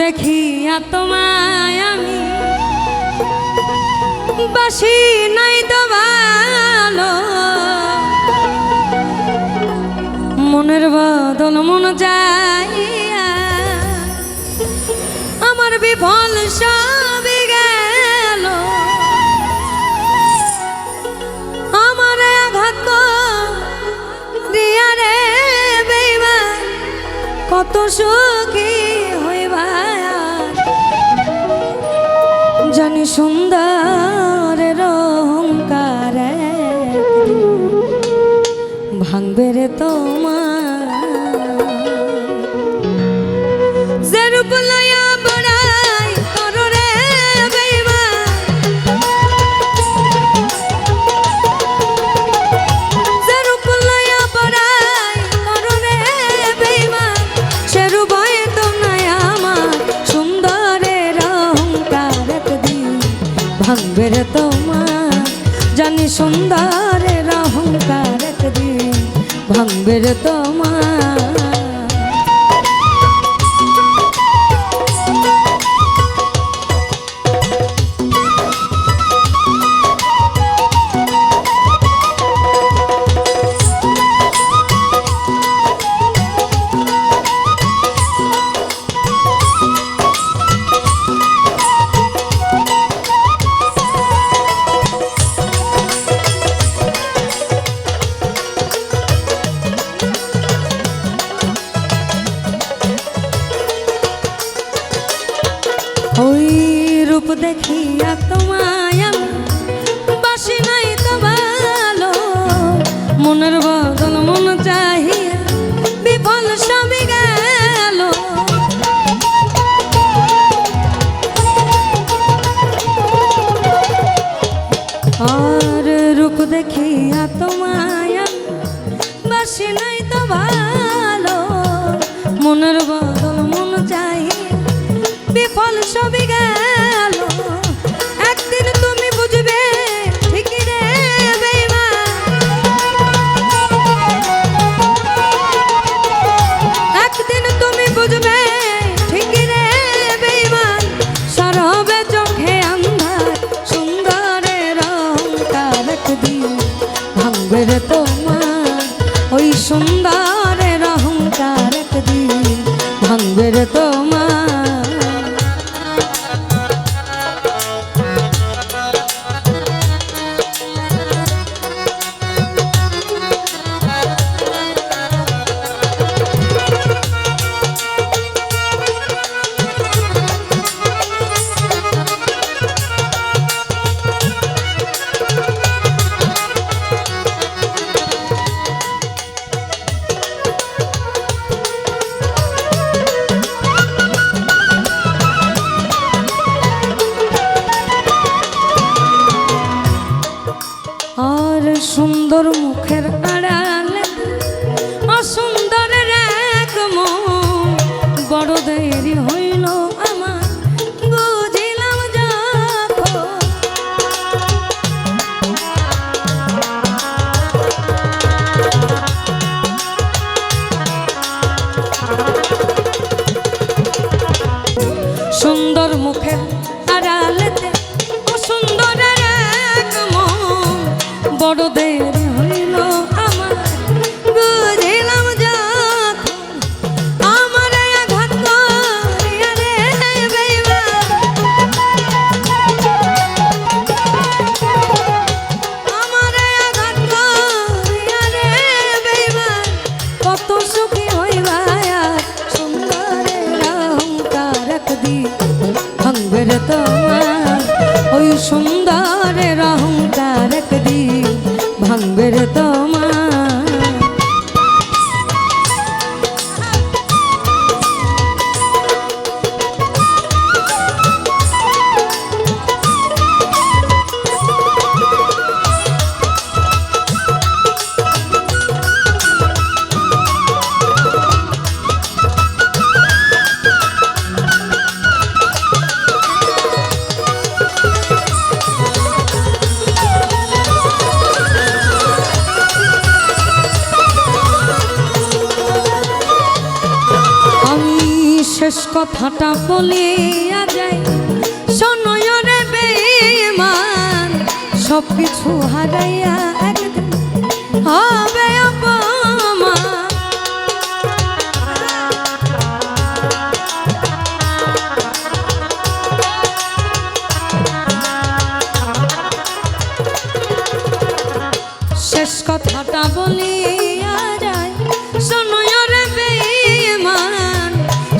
দেখিয়া তোমায় আমি বাসি নাই তো ভালো। মনের বদল মন যাইয়া আমার বিফল সব গেল। আমার আঘাত দিয়া রে কত সুখী সুন্দর রহংকার ভাঙবে রে তোমার সুন্দরের অহংকার একদিন ভাঙবে তোমার দেখিয়া তোমায় বাসি নাই তো ভালো মনের বদল মন চাহিয়া বিফল সবই গেল। আর রূপ দেখিয়া তোমায় বাসি নাই তো ভালো মনের বদল মন চাহিয়া বিফল সবই মুখের আড়ালে অসুন্দরের ওই সুন্দরের অহংকার একদিন ভাঙবে তোমার শেষ কথাটা বলিয়া যাই সনয়রে বেমান সব কিছু হারাইয়া একদিন হবে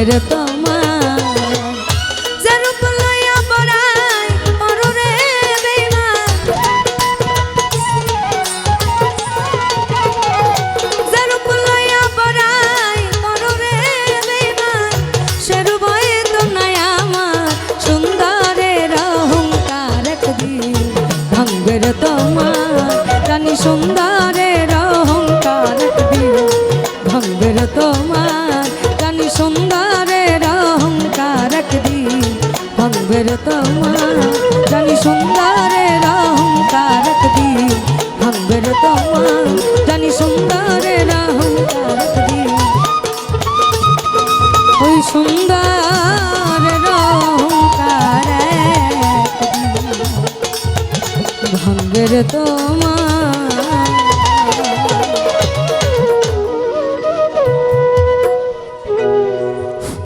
রে তো জানি সুন্দরের অহংকার দিন ভাঙবের তোমা জানি সুন্দরের অহংকার দিন ওই সুন্দর